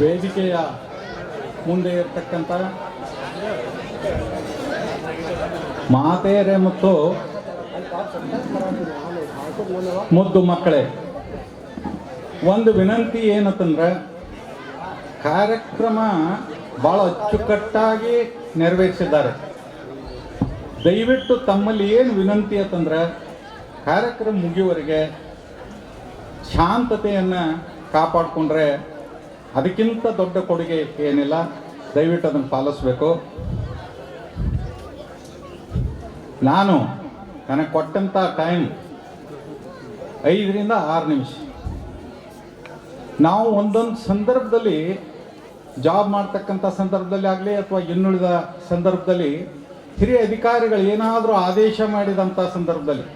ವೇದಿಕೆಯ ಮುಂದೆ ಇರತಕ್ಕಂಥ ಮಾತೆಯರೇ ಮತ್ತು ಮುದ್ದು ಮಕ್ಕಳೇ, ಒಂದು ವಿನಂತಿ ಏನಂತಂದ್ರೆ, ಕಾರ್ಯಕ್ರಮ ಭಾಳ ಅಚ್ಚುಕಟ್ಟಾಗಿ ನೆರವೇರಿಸಿದ್ದಾರೆ. ದಯವಿಟ್ಟು ತಮ್ಮಲ್ಲಿ ಏನು ವಿನಂತಿ ಅಂತಂದ್ರೆ, ಕಾರ್ಯಕ್ರಮ ಮುಗಿಯುವವರೆಗೆ ಶಾಂತತೆಯನ್ನು ಕಾಪಾಡಿಕೊಂಡ್ರೆ ಅದಕ್ಕಿಂತ ದೊಡ್ಡ ಕೊಡುಗೆ ಏನಿಲ್ಲ, ದಯವಿಟ್ಟು ಅದನ್ನು ಪಾಲಿಸ್ಬೇಕು. ನಾನು ನನಗೆ ಕೊಟ್ಟಂಥ ಟೈಮ್ ಐದರಿಂದ ಆರು ನಿಮಿಷ. ನಾವು ಒಂದೊಂದು ಸಂದರ್ಭದಲ್ಲಿ ಜಾಬ್ ಮಾಡ್ತಕ್ಕಂಥ ಸಂದರ್ಭದಲ್ಲಿ ಆಗಲಿ ಅಥವಾ ಇನ್ನುಳಿದ ಸಂದರ್ಭದಲ್ಲಿ ಹಿರಿಯ ಅಧಿಕಾರಿಗಳು ಏನಾದರೂ ಆದೇಶ ಮಾಡಿದಂಥ ಸಂದರ್ಭದಲ್ಲಿ,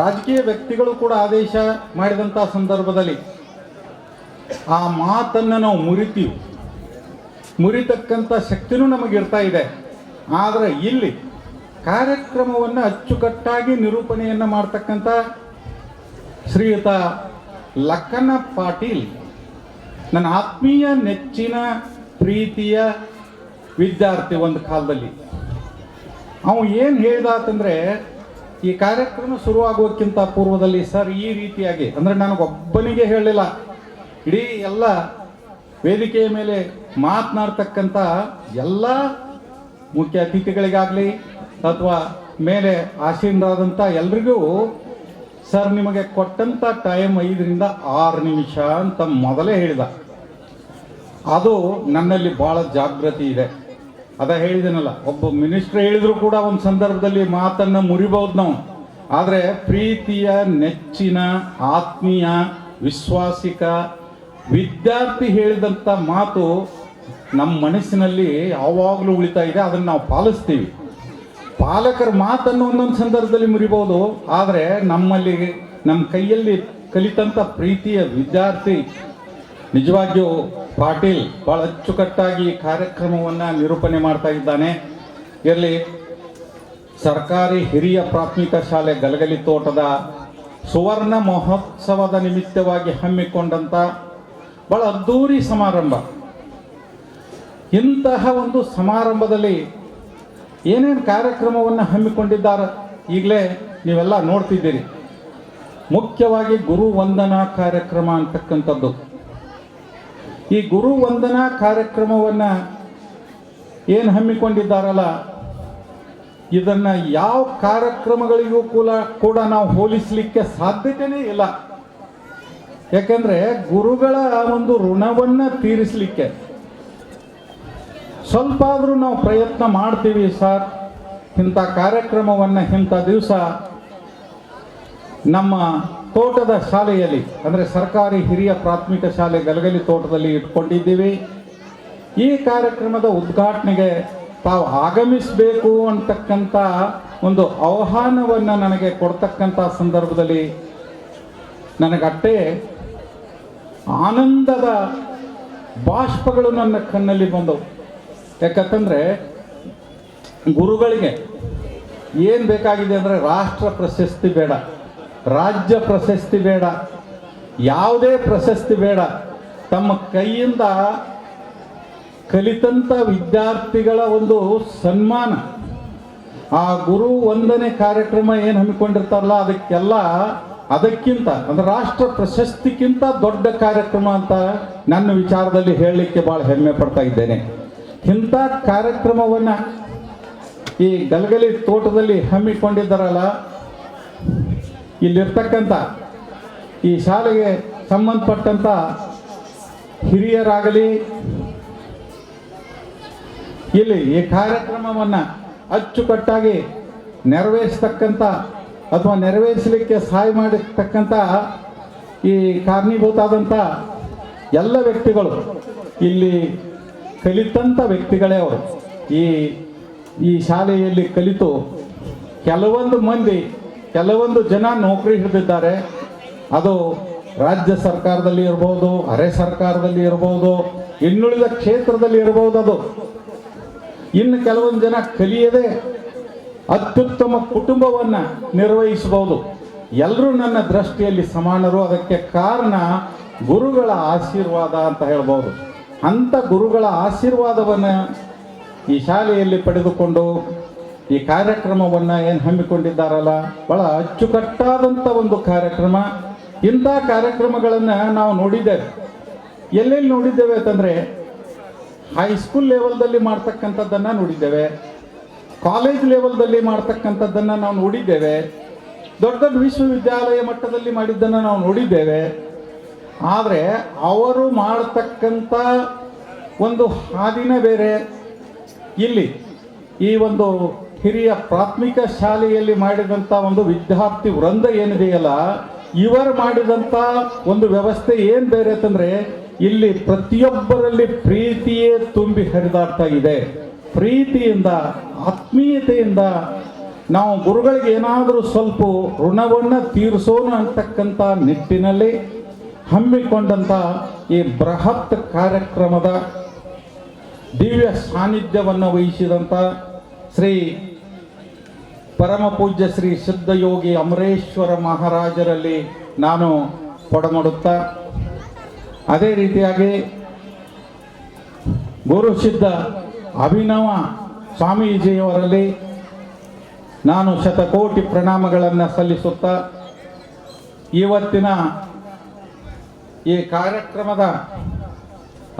ರಾಜಕೀಯ ವ್ಯಕ್ತಿಗಳು ಕೂಡ ಆದೇಶ ಮಾಡಿದಂಥ ಸಂದರ್ಭದಲ್ಲಿ ಆ ಮಾತನ್ನು ನಾವು ಮುರಿತೀವಿ. ಮುರಿತಕ್ಕಂಥ ಶಕ್ತಿನೂ ನಮಗಿರ್ತಾ ಇದೆ. ಆದರೆ ಇಲ್ಲಿ ಕಾರ್ಯಕ್ರಮವನ್ನು ಅಚ್ಚುಕಟ್ಟಾಗಿ ನಿರೂಪಣೆಯನ್ನು ಮಾಡ್ತಕ್ಕಂಥ ಶ್ರೀಯುತ ಲಕ್ಕನ ಪಾಟೀಲ್ ನನ್ನ ಆತ್ಮೀಯ ನೆಚ್ಚಿನ ಪ್ರೀತಿಯ ವಿದ್ಯಾರ್ಥಿ ಒಂದು ಕಾಲದಲ್ಲಿ. ಅವನು ಏನು ಹೇಳ್ದ ಅಂತಂದ್ರೆ ಈ ಕಾರ್ಯಕ್ರಮ ಶುರುವಾಗೋಕ್ಕಿಂತ ಪೂರ್ವದಲ್ಲಿ ಸರ್ ಈ ರೀತಿಯಾಗಿ, ಅಂದರೆ ನನಗೊಬ್ಬನಿಗೆ ಹೇಳಲಿಲ್ಲ ಇಡೀ ಎಲ್ಲ ವೇದಿಕೆಯ ಮೇಲೆ ಮಾತನಾಡ್ತಕ್ಕಂಥ ಎಲ್ಲ ಮುಖ್ಯ ಅತಿಥಿಗಳಿಗಾಗಲಿ ಅಥವಾ ಮೇಲೆ ಆಸೀನರಾದಂಥ ಎಲ್ರಿಗೂ ಸರ್, ನಿಮಗೆ ಕೊಟ್ಟಂಥ ಟೈಮ್ ಐದರಿಂದ ಆರು ನಿಮಿಷ ಅಂತ ಮೊದಲೇ ಹೇಳಿದ. ಅದು ನನ್ನಲ್ಲಿ ಭಾಳ ಜಾಗೃತಿ ಇದೆ. ಅದ ಹೇಳಿದನಲ್ಲ, ಒಬ್ಬ ಮಿನಿಸ್ಟರ್ ಹೇಳಿದ್ರು ಕೂಡ ಒಂದು ಸಂದರ್ಭದಲ್ಲಿ ಮಾತನ್ನು ಮುರಿಬಹುದು ನಾವು. ಆದರೆ ಪ್ರೀತಿಯ, ನೆಚ್ಚಿನ, ಆತ್ಮೀಯ, ವಿಶ್ವಾಸಿಕ ವಿದ್ಯಾರ್ಥಿ ಹೇಳಿದಂಥ ಮಾತು ನಮ್ಮ ಮನಸ್ಸಿನಲ್ಲಿ ಯಾವಾಗಲೂ ಉಳಿತಾ ಇದೆ, ಅದನ್ನು ನಾವು ಪಾಲಿಸ್ತೀವಿ. ಪಾಲಕರ ಮಾತನ್ನು ಒಂದೊಂದು ಸಂದರ್ಭದಲ್ಲಿ ಮುರಿಬಹುದು ಆದರೆ ನಮ್ಮಲ್ಲಿ, ನಮ್ಮ ಕೈಯಲ್ಲಿ ಕಲಿತಂಥ ಪ್ರೀತಿಯ ವಿದ್ಯಾರ್ಥಿ ನಿಜವಾಗಿಯೂ ಪಾಟೀಲ್ ಭಾಳ ಅಚ್ಚುಕಟ್ಟಾಗಿ ಕಾರ್ಯಕ್ರಮವನ್ನು ನಿರೂಪಣೆ ಮಾಡ್ತಾ ಇದ್ದಾನೆ. ಇರಲಿ, ಸರ್ಕಾರಿ ಹಿರಿಯ ಪ್ರಾಥಮಿಕ ಶಾಲೆ ಗಲಗಲಿ ತೋಟದ ಸುವರ್ಣ ಮಹೋತ್ಸವದ ನಿಮಿತ್ತವಾಗಿ ಹಮ್ಮಿಕೊಂಡಂಥ ಭಾಳ ಅದ್ಧೂರಿ ಸಮಾರಂಭ. ಇಂತಹ ಒಂದು ಸಮಾರಂಭದಲ್ಲಿ ಏನೇನು ಕಾರ್ಯಕ್ರಮವನ್ನು ಹಮ್ಮಿಕೊಂಡಿದ್ದಾರೆ ಈಗಲೇ ನೀವೆಲ್ಲ ನೋಡ್ತಿದ್ದೀರಿ. ಮುಖ್ಯವಾಗಿ ಗುರು ವಂದನಾ ಕಾರ್ಯಕ್ರಮ ಅಂತಕ್ಕಂಥದ್ದು. ಈ ಗುರು ವಂದನಾ ಕಾರ್ಯಕ್ರಮವನ್ನು ಏನು ಹಮ್ಮಿಕೊಂಡಿದ್ದಾರಲ್ಲ, ಇದನ್ನು ಯಾವ ಕಾರ್ಯಕ್ರಮಗಳಿಗೂ ಕೂಡ ಕೂಡ ನಾವು ಹೋಲಿಸಲಿಕ್ಕೆ ಸಾಧ್ಯತೆಯೇ ಇಲ್ಲ. ಯಾಕೆಂದರೆ ಗುರುಗಳ ಒಂದು ಋಣವನ್ನ ತೀರಿಸಲಿಕ್ಕೆ. ಸ್ವಲ್ಪ ಆದರೂ ನಾವು ಪ್ರಯತ್ನ ಮಾಡ್ತೀವಿ ಸರ್, ಇಂಥ ಕಾರ್ಯಕ್ರಮವನ್ನು, ಇಂಥ ದಿವಸ ನಮ್ಮ ತೋಟದ ಶಾಲೆಯಲ್ಲಿ, ಅಂದರೆ ಸರ್ಕಾರಿ ಹಿರಿಯ ಪ್ರಾಥಮಿಕ ಶಾಲೆ ಗಲಗಲಿ ತೋಟದಲ್ಲಿ ಇಟ್ಕೊಂಡಿದ್ದೀವಿ. ಈ ಕಾರ್ಯಕ್ರಮದ ಉದ್ಘಾಟನೆಗೆ ತಾವು ಆಗಮಿಸಬೇಕು ಅಂತಕ್ಕಂಥ ಒಂದು ಆಹ್ವಾನವನ್ನು ನನಗೆ ಕೊಡ್ತಕ್ಕಂಥ ಸಂದರ್ಭದಲ್ಲಿ ನನಗಟ್ಟೆ ಆನಂದದ ಬಾಷ್ಪಗಳು ನನ್ನ ಕಣ್ಣಲ್ಲಿ ಬಂದವು. ಯಾಕಂತಂದರೆ ಗುರುಗಳಿಗೆ ಏನು ಬೇಕಾಗಿದೆ ಅಂದರೆ ರಾಷ್ಟ್ರ ಪ್ರಶಸ್ತಿ ಬೇಡ, ರಾಜ್ಯ ಪ್ರಶಸ್ತಿ ಬೇಡ, ಯಾವುದೇ ಪ್ರಶಸ್ತಿ ಬೇಡ. ತಮ್ಮ ಕೈಯಿಂದ ಕಲಿತಂಥ ವಿದ್ಯಾರ್ಥಿಗಳ ಒಂದು ಸನ್ಮಾನ. ಆ ಗುರು ವಂದನೆ ಕಾರ್ಯಕ್ರಮ ಏನು ಹಮ್ಮಿಕೊಂಡಿರ್ತಾರಲ್ಲ, ಅದಕ್ಕೆಲ್ಲ ಅದಕ್ಕಿಂತ, ಅಂದ್ರೆ ರಾಷ್ಟ್ರ ಪ್ರಶಸ್ತಿಗಿಂತ ದೊಡ್ಡ ಕಾರ್ಯಕ್ರಮ ಅಂತ ನನ್ನ ವಿಚಾರದಲ್ಲಿ ಹೇಳಲಿಕ್ಕೆ ಭಾಳ ಹೆಮ್ಮೆ ಪಡ್ತಾ ಇದ್ದೇನೆ. ಇಂಥ ಕಾರ್ಯಕ್ರಮವನ್ನು ಈ ಗಲಗಲಿ ತೋಟದಲ್ಲಿ ಹಮ್ಮಿಕೊಂಡಿದ್ದಾರಲ್ಲ, ಇಲ್ಲಿರ್ತಕ್ಕಂಥ ಈ ಶಾಲೆಗೆ ಸಂಬಂಧಪಟ್ಟಂಥ ಹಿರಿಯರಾಗಲಿ, ಇಲ್ಲಿ ಈ ಕಾರ್ಯಕ್ರಮವನ್ನು ಅಚ್ಚುಕಟ್ಟಾಗಿ ನೆರವೇರಿಸ್ತಕ್ಕಂಥ ಅಥವಾ ನೆರವೇರಿಸಲಿಕ್ಕೆ ಸಹಾಯ ಮಾಡಿರ್ತಕ್ಕಂಥ ಈ ಕಾರಣೀಭೂತಾದಂಥ ಎಲ್ಲ ವ್ಯಕ್ತಿಗಳು, ಇಲ್ಲಿ ಕಲಿತಂಥ ವ್ಯಕ್ತಿಗಳೇ ಅವರು. ಈ ಈ ಶಾಲೆಯಲ್ಲಿ ಕಲಿತು ಕೆಲವೊಂದು ಮಂದಿ, ಕೆಲವೊಂದು ಜನ ನೌಕರಿ ಹಿಡಿದಿದ್ದಾರೆ. ಅದು ರಾಜ್ಯ ಸರ್ಕಾರದಲ್ಲಿ ಇರ್ಬೋದು, ಅರೆ ಸರ್ಕಾರದಲ್ಲಿ ಇರ್ಬೋದು, ಇನ್ನುಳಿದ ಕ್ಷೇತ್ರದಲ್ಲಿ ಇರ್ಬೋದು ಅದು. ಇನ್ನು ಕೆಲವೊಂದು ಜನ ಕಲಿಯದೆ ಅತ್ಯುತ್ತಮ ಕುಟುಂಬವನ್ನು ನಿರ್ವಹಿಸಬಹುದು. ಎಲ್ಲರೂ ನನ್ನ ದೃಷ್ಟಿಯಲ್ಲಿ ಸಮಾನರು. ಅದಕ್ಕೆ ಕಾರಣ ಗುರುಗಳ ಆಶೀರ್ವಾದ ಅಂತ ಹೇಳ್ಬೋದು ಅಂಥ ಗುರುಗಳ ಆಶೀರ್ವಾದವನ್ನು ಈ ಶಾಲೆಯಲ್ಲಿ ಪಡೆದುಕೊಂಡು ಈ ಕಾರ್ಯಕ್ರಮವನ್ನು ಏನು ಹಮ್ಮಿಕೊಂಡಿದ್ದಾರಲ್ಲ ಭಾಳ ಅಚ್ಚುಕಟ್ಟಾದಂಥ ಒಂದು ಕಾರ್ಯಕ್ರಮ. ಇಂಥ ಕಾರ್ಯಕ್ರಮಗಳನ್ನು ನಾವು ನೋಡಿದ್ದೇವೆ. ಎಲ್ಲೆಲ್ಲಿ ನೋಡಿದ್ದೇವೆ ಅಂತಂದರೆ ಹೈಸ್ಕೂಲ್ ಲೆವೆಲ್ದಲ್ಲಿ ಮಾಡ್ತಕ್ಕಂಥದ್ದನ್ನು ನೋಡಿದ್ದೇವೆ. ಕಾಲೇಜ್ ಲೆವೆಲ್ದಲ್ಲಿ ಮಾಡ್ತಕ್ಕಂಥದ್ದನ್ನು ನಾವು ನೋಡಿದ್ದೇವೆ. ದೊಡ್ಡ ದೊಡ್ಡ ವಿಶ್ವವಿದ್ಯಾಲಯ ಮಟ್ಟದಲ್ಲಿ ಮಾಡಿದ್ದನ್ನು ನಾವು ನೋಡಿದ್ದೇವೆ. ಆದರೆ ಅವರು ಮಾಡತಕ್ಕಂಥ ಒಂದು ಹಾದಿನ ಬೇರೆ. ಇಲ್ಲಿ ಈ ಒಂದು ಹಿರಿಯ ಪ್ರಾಥಮಿಕ ಶಾಲೆಯಲ್ಲಿ ಮಾಡಿದಂಥ ಒಂದು ವಿದ್ಯಾರ್ಥಿ ವೃಂದ ಏನಿದೆಯಲ್ಲ, ಇವರು ಮಾಡಿದಂಥ ಒಂದು ವ್ಯವಸ್ಥೆ ಏನು ಬೇರೆ ಅಂತಂದರೆ, ಇಲ್ಲಿ ಪ್ರತಿಯೊಬ್ಬರಲ್ಲಿ ಪ್ರೀತಿಯೇ ತುಂಬಿ ಹರಿದಾಡ್ತಾ ಇದೆ. ಪ್ರೀತಿಯಿಂದ ಆತ್ಮೀಯತೆಯಿಂದ ನಾವು ಗುರುಗಳಿಗೆ ಏನಾದರೂ ಸ್ವಲ್ಪ ಋಣವನ್ನು ತೀರಿಸೋಣ ಅಂತಕ್ಕಂಥ ನಿಟ್ಟಿನಲ್ಲಿ ಹಮ್ಮಿಕೊಂಡಂಥ ಈ ಬೃಹತ್ ಕಾರ್ಯಕ್ರಮದ ದಿವ್ಯ ಸಾನ್ನಿಧ್ಯವನ್ನು ವಹಿಸಿದಂಥ ಶ್ರೀ ಪರಮ ಪೂಜ್ಯ ಶ್ರೀ ಸಿದ್ಧಯೋಗಿ ಅಮರೇಶ್ವರ ಮಹಾರಾಜರಲ್ಲಿ ನಾನು ಕೊಡಮಾಡುತ್ತಾ ಅದೇ ರೀತಿಯಾಗಿ ಗುರುಸಿದ್ಧ ಅಭಿನವ ಸ್ವಾಮೀಜಿಯವರಲ್ಲಿ ನಾನು ಶತಕೋಟಿ ಪ್ರಣಾಮಗಳನ್ನು ಸಲ್ಲಿಸುತ್ತಾ ಇವತ್ತಿನ ಈ ಕಾರ್ಯಕ್ರಮದ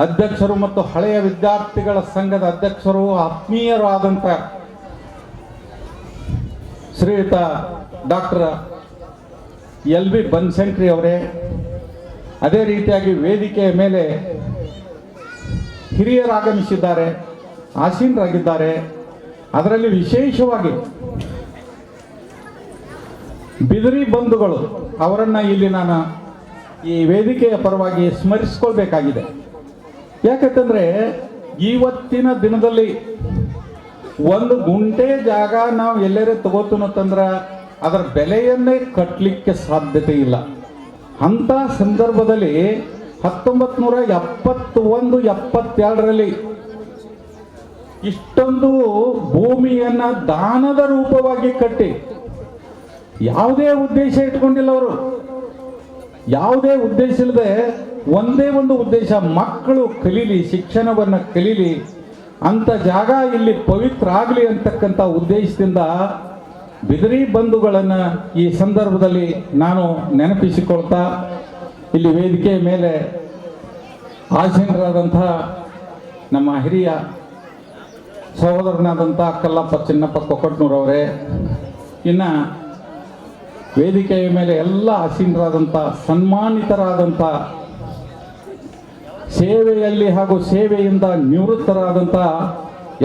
ಅಧ್ಯಕ್ಷರು ಮತ್ತು ಹಳೆಯ ವಿದ್ಯಾರ್ಥಿಗಳ ಸಂಘದ ಅಧ್ಯಕ್ಷರು, ಆತ್ಮೀಯರು ಆದಂಥ ಶ್ರೀಯುತ ಡಾಕ್ಟರ್ ಎಲ್ ಬಿ ಬನ್ಶಂಕ್ರಿ ಅವರೇ, ಅದೇ ರೀತಿಯಾಗಿ ವೇದಿಕೆಯ ಮೇಲೆ ಹಿರಿಯರಾಗಮಿಸಿದ್ದಾರೆ. ಆಸೀನರಾಗಿದ್ದಾರೆ ಅದರಲ್ಲಿ ವಿಶೇಷವಾಗಿ ಬಿದಿರಿ ಬಂಧುಗಳು, ಅವರನ್ನು ಇಲ್ಲಿ ನಾನು ಈ ವೇದಿಕೆಯ ಪರವಾಗಿ ಸ್ಮರಿಸ್ಕೊಳ್ಬೇಕಾಗಿದೆ. ಯಾಕಂತಂದ್ರೆ ಇವತ್ತಿನ ದಿನದಲ್ಲಿ ಒಂದು ಗುಂಟೆ ಜಾಗ ನಾವು ಎಲ್ಲರೇ ತಗೋತೀನಂತಂದ್ರೆ ಅದರ ಬೆಲೆಯನ್ನೇ ಕಟ್ಟಲಿಕ್ಕೆ ಸಾಧ್ಯತೆ ಇಲ್ಲ. ಅಂಥ ಸಂದರ್ಭದಲ್ಲಿ ಹತ್ತೊಂಬತ್ತು ನೂರ ಎಪ್ಪತ್ತೊಂದು, ಎಪ್ಪತ್ತೆರಡರಲ್ಲಿ ಇಷ್ಟೊಂದು ಭೂಮಿಯನ್ನ ದಾನದ ರೂಪವಾಗಿ ಕಟ್ಟಿ ಯಾವುದೇ ಉದ್ದೇಶ ಇಟ್ಕೊಂಡಿಲ್ಲ ಅವರು. ಯಾವುದೇ ಉದ್ದೇಶ ಇಲ್ಲದೆ ಒಂದೇ ಒಂದು ಉದ್ದೇಶ, ಮಕ್ಕಳು ಕಲೀಲಿ, ಶಿಕ್ಷಣವನ್ನು ಕಲೀಲಿ, ಅಂತ ಜಾಗ ಇಲ್ಲಿ ಪವಿತ್ರ ಆಗಲಿ ಅಂತಕ್ಕಂಥ ಉದ್ದೇಶದಿಂದ ಬಿದಿರಿ ಬಂಧುಗಳನ್ನು ಈ ಸಂದರ್ಭದಲ್ಲಿ ನಾನು ನೆನಪಿಸಿಕೊಳ್ತಾ ಇಲ್ಲಿ ವೇದಿಕೆಯ ಮೇಲೆ ಆಸೀನರಾದಂತಹ ನಮ್ಮ ಹಿರಿಯ ಸಹೋದರನಾದಂಥ ಕಲ್ಲಪ್ಪ ಚಿನ್ನಪ್ಪ ಕೊಕ್ಕಟ್ನೂರವರೇ ಇನ್ನು ವೇದಿಕೆಯ ಮೇಲೆ ಎಲ್ಲ ಆಸೀನರಾದಂಥ, ಸನ್ಮಾನಿತರಾದಂಥ, ಸೇವೆಯಲ್ಲಿ ಹಾಗೂ ಸೇವೆಯಿಂದ ನಿವೃತ್ತರಾದಂಥ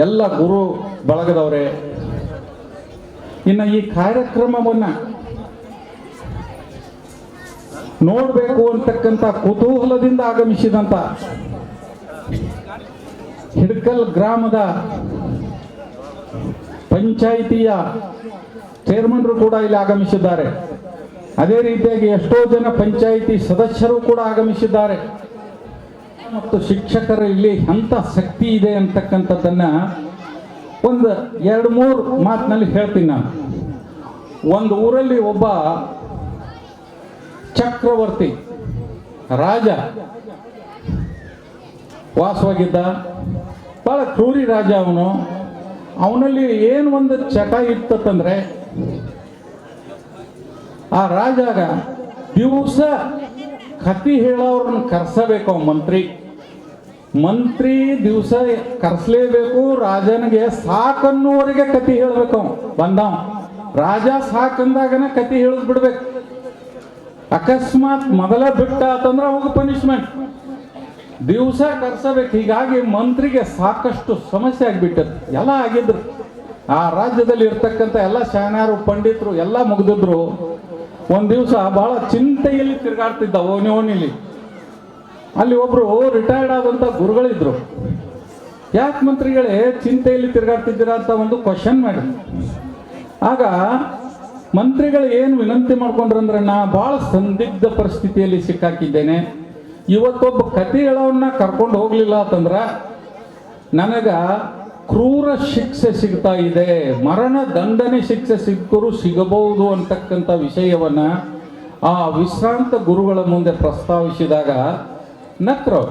ಎಲ್ಲ ಗುರು ಬಳಗದವರೇ. ಇನ್ನು ಈ ಕಾರ್ಯಕ್ರಮವನ್ನು ನೋಡಬೇಕು ಅಂತಕ್ಕಂಥ ಕುತೂಹಲದಿಂದ ಆಗಮಿಸಿದಂಥ ಹಿಡ್ಕಲ್ ಗ್ರಾಮದ ಪಂಚಾಯಿತಿಯ ಚೇರ್ಮನ್ರು ಕೂಡ ಇಲ್ಲಿ ಆಗಮಿಸಿದ್ದಾರೆ. ಅದೇ ರೀತಿಯಾಗಿ ಎಷ್ಟೋ ಜನ ಪಂಚಾಯಿತಿ ಸದಸ್ಯರು ಕೂಡ ಆಗಮಿಸಿದ್ದಾರೆ. ಮತ್ತು ಶಿಕ್ಷಕರ ಇಲ್ಲಿ ಎಂಥ ಶಕ್ತಿ ಇದೆ ಅಂತಕ್ಕಂಥದ್ದನ್ನ ಒಂದು ಎರಡು ಮೂರು ಮಾತಿನಲ್ಲಿ ಹೇಳ್ತೀನಿ ನಾನು. ಒಂದು ಊರಲ್ಲಿ ಒಬ್ಬ ಚಕ್ರವರ್ತಿ ರಾಜ ವಾಸವಾಗಿದ್ದ. ಬಹಳ ಕ್ರೂರಿ ರಾಜ ಅವನು. ಅವನಲ್ಲಿ ಏನು ಒಂದು ಚಟ ಇತ್ತಂದ್ರೆ ಆ ರಾಜಾಗ, ದಿವಸ ಕತಿ ಹೇಳೋರನ್ನ ಕರ್ಸಬೇಕು ಮಂತ್ರಿ. ಮಂತ್ರಿ ದಿವಸ ಕರ್ಸ್ಲೇಬೇಕು, ರಾಜನಿಗೆ ಸಾಕನ್ನುವರೆಗೆ ಕತಿ ಹೇಳ್ಬೇಕು ಬಂದವ. ರಾಜ ಸಾಕಂದಾಗನ ಕತಿ ಹೇಳದ್ ಬಿಡ್ಬೇಕು. ಅಕಸ್ಮಾತ್ ಮೊದಲ ಬಿಟ್ಟ ಅಂತಂದ್ರೆ ಅವಾಗ ಪನಿಷ್ಮೆಂಟ್ ದಿವಸ ಕರ್ಸಬೇಕು. ಹೀಗಾಗಿ ಮಂತ್ರಿಗೆ ಸಾಕಷ್ಟು ಸಮಸ್ಯೆ ಆಗಿಬಿಟ್ಟದ್ದು. ಎಲ್ಲ ಆಗಿದ್ರು. ಆ ರಾಜ್ಯದಲ್ಲಿ ಇರ್ತಕ್ಕಂಥ ಎಲ್ಲ ಶಾನ್ಯಾರು ಪಂಡಿತರು ಎಲ್ಲ ಮುಗ್ದಿದ್ರು. ಒಂದು ದಿವಸ ಬಹಳ ಚಿಂತೆಯಲ್ಲಿ ತಿರುಗಾಡ್ತಿದ್ದ ಓನಿ ಓನಿಲಿ ಅಲ್ಲಿ ಒಬ್ರು ರಿಟೈರ್ಡ್ ಆದಂತ ಗುರುಗಳಿದ್ರು. ಯಾಕೆ ಮಂತ್ರಿಗಳೇ ಚಿಂತೆಯಲ್ಲಿ ತಿರುಗಾಡ್ತಿದ್ದೀರಾ ಅಂತ ಒಂದು ಕ್ವಶನ್ ಮಾಡಿ ಆಗ ಮಂತ್ರಿಗಳು ಏನು ವಿನಂತಿ ಮಾಡ್ಕೊಂಡ್ರಂದ್ರೆ ನಾ ಬಹಳ ಸಂದಿಗ್ಧ ಪರಿಸ್ಥಿತಿಯಲ್ಲಿ ಸಿಕ್ಕಾಕಿದ್ದೇನೆ. ಇವತ್ತೊಬ್ಬ ಕತೆ ಹೇಳೋನ್ನ ಕರ್ಕೊಂಡು ಹೋಗಲಿಲ್ಲ ಅಂತಂದ್ರೆ ನನಗ ಕ್ರೂರ ಶಿಕ್ಷೆ ಸಿಗ್ತಾ ಇದೆ, ಮರಣ ದಂಡನೆ ಶಿಕ್ಷೆ ಸಿಕ್ಕರೂ ಸಿಗಬಹುದು ಅಂತಕ್ಕಂಥ ವಿಷಯವನ್ನ ಆ ವಿಶ್ರಾಂತ ಗುರುಗಳ ಮುಂದೆ ಪ್ರಸ್ತಾವಿಸಿದಾಗ, ನಕ್ರು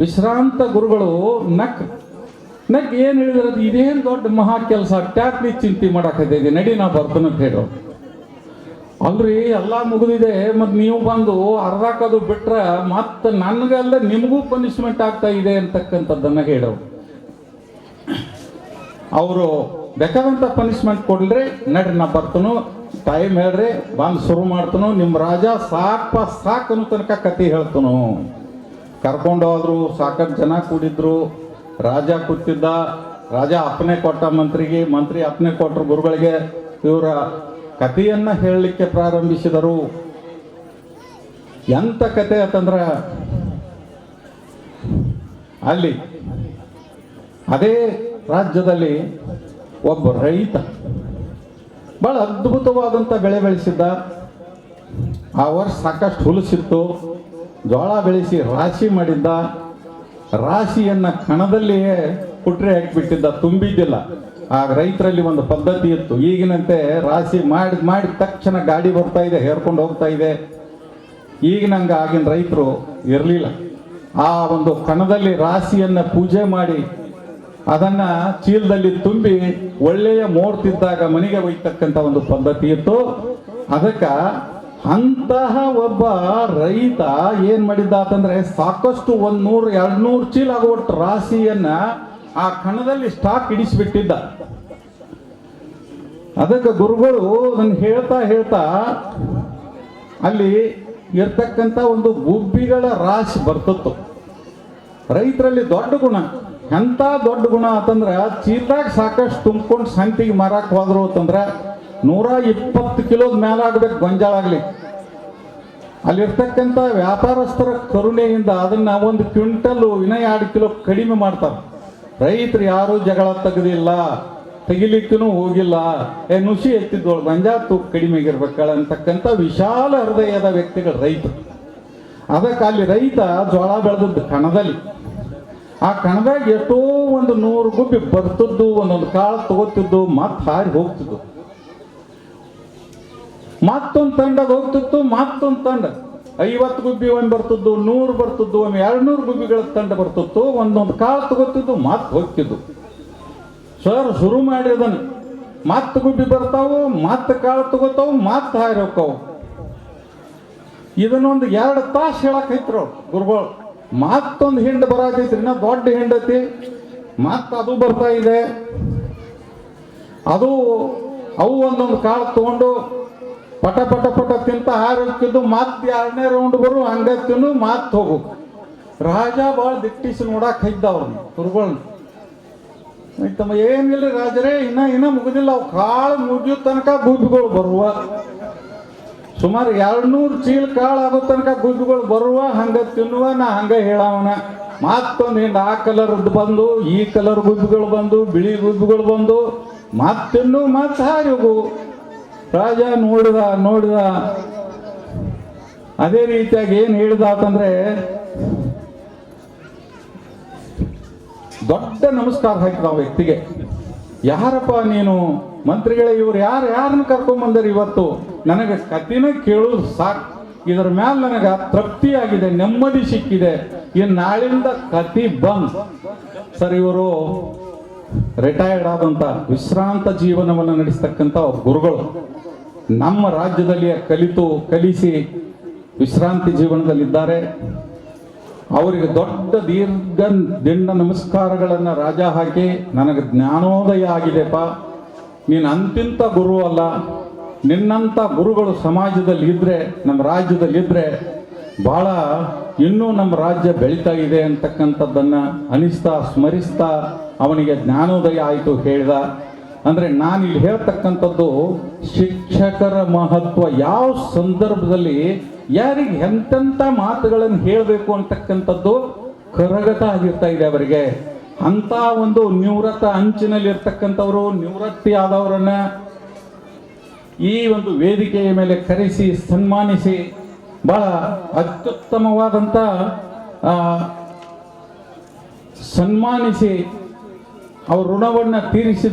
ವಿಶ್ರಾಂತ ಗುರುಗಳು ನಕ್ ನಕ್ ಏನು ಹೇಳಿದ್ರೆ ಅದು ಇದೇನು ದೊಡ್ಡ ಮಹಾ ಕೆಲಸ ಟ್ಯಾಕ್ಲಿ ಚಿಂತೆ ಮಾಡಕ್ಕೆ ನಡಿ ನಾ ಬರ್ತನಂತ ಹೇಳೋ ಅಲ್ರಿ, ಎಲ್ಲ ಮುಗಿದಿದೆ ಮತ್ತು ನೀವು ಬಂದು ಅರ್ಧಕ್ಕದು ಬಿಟ್ರೆ ಮತ್ತೆ ನನಗಲ್ಲ ನಿಮಗೂ ಪನಿಷ್ಮೆಂಟ್ ಆಗ್ತಾ ಇದೆ ಅಂತಕ್ಕಂಥದ್ದನ್ನು ಹೇಳೋರು. ಅವರು ಬೇಕಾದಂಥ ಪನಿಷ್ಮೆಂಟ್ ಕೊಡ್ಲಿ ನಡ್ರಿ ನಾ ಬರ್ತನು ಟೈಮ್ ಹೇಳ್ರಿ, ಬಂದು ಶುರು ಮಾಡ್ತನು ನಿಮ್ಮ ರಾಜ ಸಾಕಪ್ಪ ಸಾಕು ಅನ್ನೋ ತನಕ ಕತೆ ಹೇಳ್ತನು. ಕರ್ಕೊಂಡೋದ್ರು, ಸಾಕಷ್ಟು ಜನ ಕೂಡಿದ್ರು, ರಾಜ ಕೂತಿದ್ದ, ರಾಜ ಅಪ್ಪನೆ ಕೊಟ್ಟ ಮಂತ್ರಿಗೆ, ಮಂತ್ರಿ ಅಪ್ಪನೆ ಕೊಟ್ಟರು ಗುರುಗಳಿಗೆ, ಇವರ ಕಥೆಯನ್ನ ಹೇಳಲಿಕ್ಕೆ ಪ್ರಾರಂಭಿಸಿದರು. ಎಂತ ಕತೆ ಅಂತಂದ್ರೆ, ಅಲ್ಲಿ, ಅದೇ ರಾಜ್ಯದಲ್ಲಿ ಒಬ್ಬ ರೈತ ಬಹಳ ಅದ್ಭುತವಾದಂಥ ಬೆಳೆ ಬೆಳೆಸಿದ್ದ. ಆ ವರ್ಷ ಸಾಕಷ್ಟು ಹುಲಸಿತ್ತು. ಜೋಳ ಬೆಳೆಸಿ ರಾಶಿ ಮಾಡಿದ್ದ. ರಾಶಿಯನ್ನ ಕಣದಲ್ಲಿಯೇ ಪುಟ್ರೆ ಹಾಕಿಬಿಟ್ಟಿದ್ದ, ತುಂಬಿದ್ದಿಲ್ಲ. ಆ ರೈತರಲ್ಲಿ ಒಂದು ಪದ್ಧತಿ ಇತ್ತು. ಈಗಿನಂತೆ ರಾಶಿ ಮಾಡಿ ಮಾಡಿದ ತಕ್ಷಣ ಗಾಡಿ ಬರ್ತಾ ಇದೆ, ಹೇರ್ಕೊಂಡು ಹೋಗ್ತಾ ಇದೆ. ಈಗಿನಂಗೆ ಆಗಿನ ರೈತರು ಇರಲಿಲ್ಲ. ಆ ಒಂದು ಕಣದಲ್ಲಿ ರಾಶಿಯನ್ನು ಪೂಜೆ ಮಾಡಿ ಅದನ್ನ ಚೀಲದಲ್ಲಿ ತುಂಬಿ ಒಳ್ಳೆಯ ಮೂರ್ತಿದ್ದಾಗ ಮನೆಗೆ ಒಯ್ತಕ್ಕಂಥ ಒಂದು ಪದ್ಧತಿ ಇತ್ತು. ಅದಕ್ಕೆ ಅಂತಹ ಒಬ್ಬ ರೈತ ಏನು ಮಾಡಿದ್ದ ಅಂತಂದ್ರೆ ಸಾಕಷ್ಟು ಒಂದ್ ನೂರು ಎರಡ್ ನೂರು ಚೀಲ ಆಗುವಷ್ಟು ರಾಶಿಯನ್ನ ಆ ಕಣದಲ್ಲಿ ಸ್ಟಾಕ್ ಇಡಿಸಿಬಿಟ್ಟಿದ್ದ. ಅದಕ್ಕೆ ಗುರುಗಳು ನನ್ ಹೇಳ್ತಾ ಹೇಳ್ತಾ ಅಲ್ಲಿ ಇರ್ತಕ್ಕಂಥ ಒಂದು ಗುಬ್ಬಿಗಳ ರಾಶಿ ಬರ್ತಿತ್ತು. ರೈತರಲ್ಲಿ ದೊಡ್ಡ ಗುಣ. ಎಂಥ ದೊಡ್ಡ ಗುಣ ಅಂತಂದ್ರೆ ಚೀಲದಾಗ ಸಾಕಷ್ಟು ತುಂಬ್ಕೊಂಡು ಸಂತಿಗೆ ಮಾರಕ್ಕೆ ಹೋದ್ರು ಅಂತಂದ್ರೆ ನೂರ ಇಪ್ಪತ್ತು ಕಿಲೋದ ಮೇಲೆ ಆಗ್ಬೇಕು ಗೊಂಜಾಳ ಆಗಲಿ. ಅಲ್ಲಿರ್ತಕ್ಕಂಥ ವ್ಯಾಪಾರಸ್ಥರ ಕರುಣೆಯಿಂದ ಅದನ್ನ ಒಂದು ಕ್ವಿಂಟಲ್ ಇನ್ನ ಎರಡು ಕಿಲೋ ಕಡಿಮೆ ಮಾಡ್ತಾರೆ. ರೈತರು ಯಾರು ಜಗಳ ತೆಗೆದಿಲ್ಲ ತೆಗಿಲಿಕ್ಕೂ ಹೋಗಿಲ್ಲ, ಏ ನುಸಿ ಎತ್ತಿದ್ದೋಳು ಗಂಜಾ ತೂಕ ಕಡಿಮೆ ಆಗಿರ್ಬೇಕಲ್ಲ ಅಂತಕ್ಕಂಥ ವಿಶಾಲ ಹೃದಯದ ವ್ಯಕ್ತಿಗಳು ರೈತರು. ಅದಕ್ಕೆ ಅಲ್ಲಿ ರೈತ ಜೋಳ ಬೆಳೆದದ್ದು ಕಣದಲ್ಲಿ. ಆ ಕಣದಾಗ ಎಷ್ಟೋ ಒಂದು ನೂರು ಗುಬ್ಬಿ ಬರ್ತಿದ್ದು, ಒಂದೊಂದು ಕಾಳು ತಗೋತಿದ್ದು, ಮತ್ತೆ ಹಾರಿ ಹೋಗ್ತಿದ್ದು. ಮತ್ತೊಂದು ತಂಡದ ಹೋಗ್ತಿತ್ತು, ಮತ್ತೊಂದು ತಂಡ. ಐವತ್ತು ಗುಬ್ಬಿ ಒಂದು ಬರ್ತಿದ್ದು, ನೂರು ಬರ್ತಿದ್ದು ಒಮ್ಮೆ ಎರಡು ನೂರು ಗುಬ್ಬಿಗಳ ತಂಡ ಬರ್ತಿತ್ತು, ಒಂದೊಂದು ಕಾಳು ತಗೋತಿದ್ದು, ಮಾತು ಹೋಗ್ತಿದ್ದು. ಸರ್ ಶುರು ಮಾಡಿ ಅದನ್ನು. ಮತ್ತೆ ಗುಬ್ಬಿ ಬರ್ತಾವು ಮತ್ತೆ ಕಾಳು ತಗೋತಾವು ಮತ್ತೆ ಹಾರಿ ಹೋಗ್ತಾವು. ಇದನ್ನೊಂದು ಎರಡು ತಾಸು ಹೇಳಕೈತ್ರು ಗುರುಗಳು. ಮತ್ತೊಂದು ಹಿಂಡು ಬರಾಕೈತ್ರಿ ನಾ ದೊಡ್ಡ ಹಿಂಡತಿ ಮತ್ತ ಅದು ಬರ್ತಾ ಇದೆ. ಅದು ಅವು ಒಂದೊಂದು ಕಾಳು ತಗೊಂಡು ಪಟ ಪಟ ಪಟ ತಿಂತ ಹಾರಿಕ್ಕಿದ್ದು ಮತ್ತೆ ಎರಡನೇ ರೌಂಡ್ ಬರು, ಹಂಗ ತಿನ್ನು ಮತ್ತೆ ಹೋಗು. ರಾಜ ಭಾಳ ದಿಟ್ಟಿಸಿ ನೋಡಕ್ ಹೈದ್ದ ಅವ್ರನ್ನ ಕುರುಗಳನ್ನ ತಮ್ಮ ಏನಿಲ್ಲ ರಾಜರೇ, ಇನ್ನ ಇನ್ನ ಮುಗಿದಿಲ್ಲ, ಅವು ಕಾಳು ಮುಗಿಯೋ ತನಕ ಗುಬ್ಬಿಗಳು ಬರುವ. ಸುಮಾರು ಎರಡು ನೂರು ಚೀಲ ಕಾಳು ಆಗೋ ತನಕ ಗುಬ್ಬಿಗಳು ಬರುವ, ಹಂಗ ತಿನ್ನುವ, ನಾ ಹಂಗ ಹೇಳವನ. ಮತ್ತೊಂದು ಹಿಂದೆ ಆ ಕಲರ್ದು ಬಂದು, ಈ ಕಲರ್ ಗುಬ್ಬಿಗಳು ಬಂದು, ಬಿಳಿ ಗುಬ್ಬಿಗಳು ಬಂದು ಮತ್ತಿನ್ನು ಮತ್ತೆ ಹಾರಿ ರಾಜ ನೋಡಿದ ನೋಡಿದ. ಅದೇ ರೀತಿಯಾಗಿ ಏನು ಹೇಳಿದ ಅಂತಂದ್ರೆ, ದೊಡ್ಡ ನಮಸ್ಕಾರ ಹಾಕಿದ ವ್ಯಕ್ತಿಗೆ. ಯಾರಪ್ಪ ನೀನು? ಮಂತ್ರಿಗಳೇ ಇವ್ರು ಯಾರು ಯಾರನ್ನ ಕರ್ಕೊಂಡ್ ಬಂದರಿ ಇವತ್ತು? ನನಗೆ ಕತಿನ ಕೇಳೋದು ಸಾಕು. ಇದರ ಮ್ಯಾಲ ನನಗೆ ತೃಪ್ತಿಯಾಗಿದೆ, ನೆಮ್ಮದಿ ಸಿಕ್ಕಿದೆ. ಇನ್ನು ನಾಳಿಂದ ಕತಿ ಬಂದ್. ಸರ್, ಇವರು ರಿಟೈರ್ಡ್ ಆದಂತ ವಿಶ್ರಾಂತ ಜೀವನವನ್ನು ನಡೆಸ್ತಕ್ಕಂಥ ಗುರುಗಳು. ನಮ್ಮ ರಾಜ್ಯದಲ್ಲಿ ಕಲಿತು, ಕಲಿಸಿ ವಿಶ್ರಾಂತಿ ಜೀವನದಲ್ಲಿದ್ದಾರೆ. ಅವರಿಗೆ ದೊಡ್ಡ ದೀರ್ಘ ದಿಂಡ ನಮಸ್ಕಾರಗಳನ್ನು ರಾಜ ಹಾಕಿ, ನನಗೆ ಜ್ಞಾನೋದಯ ಆಗಿದೆಪ್ಪ. ನೀನು ಅಂತಿಂತ ಗುರು ಅಲ್ಲ. ನಿನ್ನಂಥ ಗುರುಗಳು ಸಮಾಜದಲ್ಲಿ ಇದ್ದರೆ ನಮ್ಮ ರಾಜ್ಯದಲ್ಲಿ ಇದ್ದರೆ ಬಹಳ ಇನ್ನೂ ನಮ್ಮ ರಾಜ್ಯ ಬೆಳೀತಾ ಇದೆ ಅಂತಕ್ಕಂಥದ್ದನ್ನು ಅನಿಸ್ತಾ, ಸ್ಮರಿಸ್ತಾ ಅವನಿಗೆ ಜ್ಞಾನೋದಯ ಆಯಿತು ಹೇಳಿದ. ಅಂದರೆ ನಾನು ಇಲ್ಲಿ ಹೇಳ್ತಕ್ಕಂಥದ್ದು ಶಿಕ್ಷಕರ ಮಹತ್ವ ಯಾವ ಸಂದರ್ಭದಲ್ಲಿ ಯಾರಿಗೆ ಎಂತೆಂಥ ಮಾತುಗಳನ್ನು ಹೇಳಬೇಕು ಅಂತಕ್ಕಂಥದ್ದು ಕರಗತ ಆಗಿರ್ತಾ ಇದೆ ಅವರಿಗೆ. ಅಂತ ಒಂದು ನಿವೃತ್ತ ಅಂಚಿನಲ್ಲಿ ಇರ್ತಕ್ಕಂಥವರು ನಿವೃತ್ತಿ ಆದವರನ್ನ ಈ ಒಂದು ವೇದಿಕೆಯ ಮೇಲೆ ಕರೆಸಿ, ಸನ್ಮಾನಿಸಿ, ಬಹಳ ಅತ್ಯುತ್ತಮವಾದಂಥ ಸನ್ಮಾನಿಸಿ ಅವ್ರ ಋಣವನ್ನು ತೀರಿಸಿದ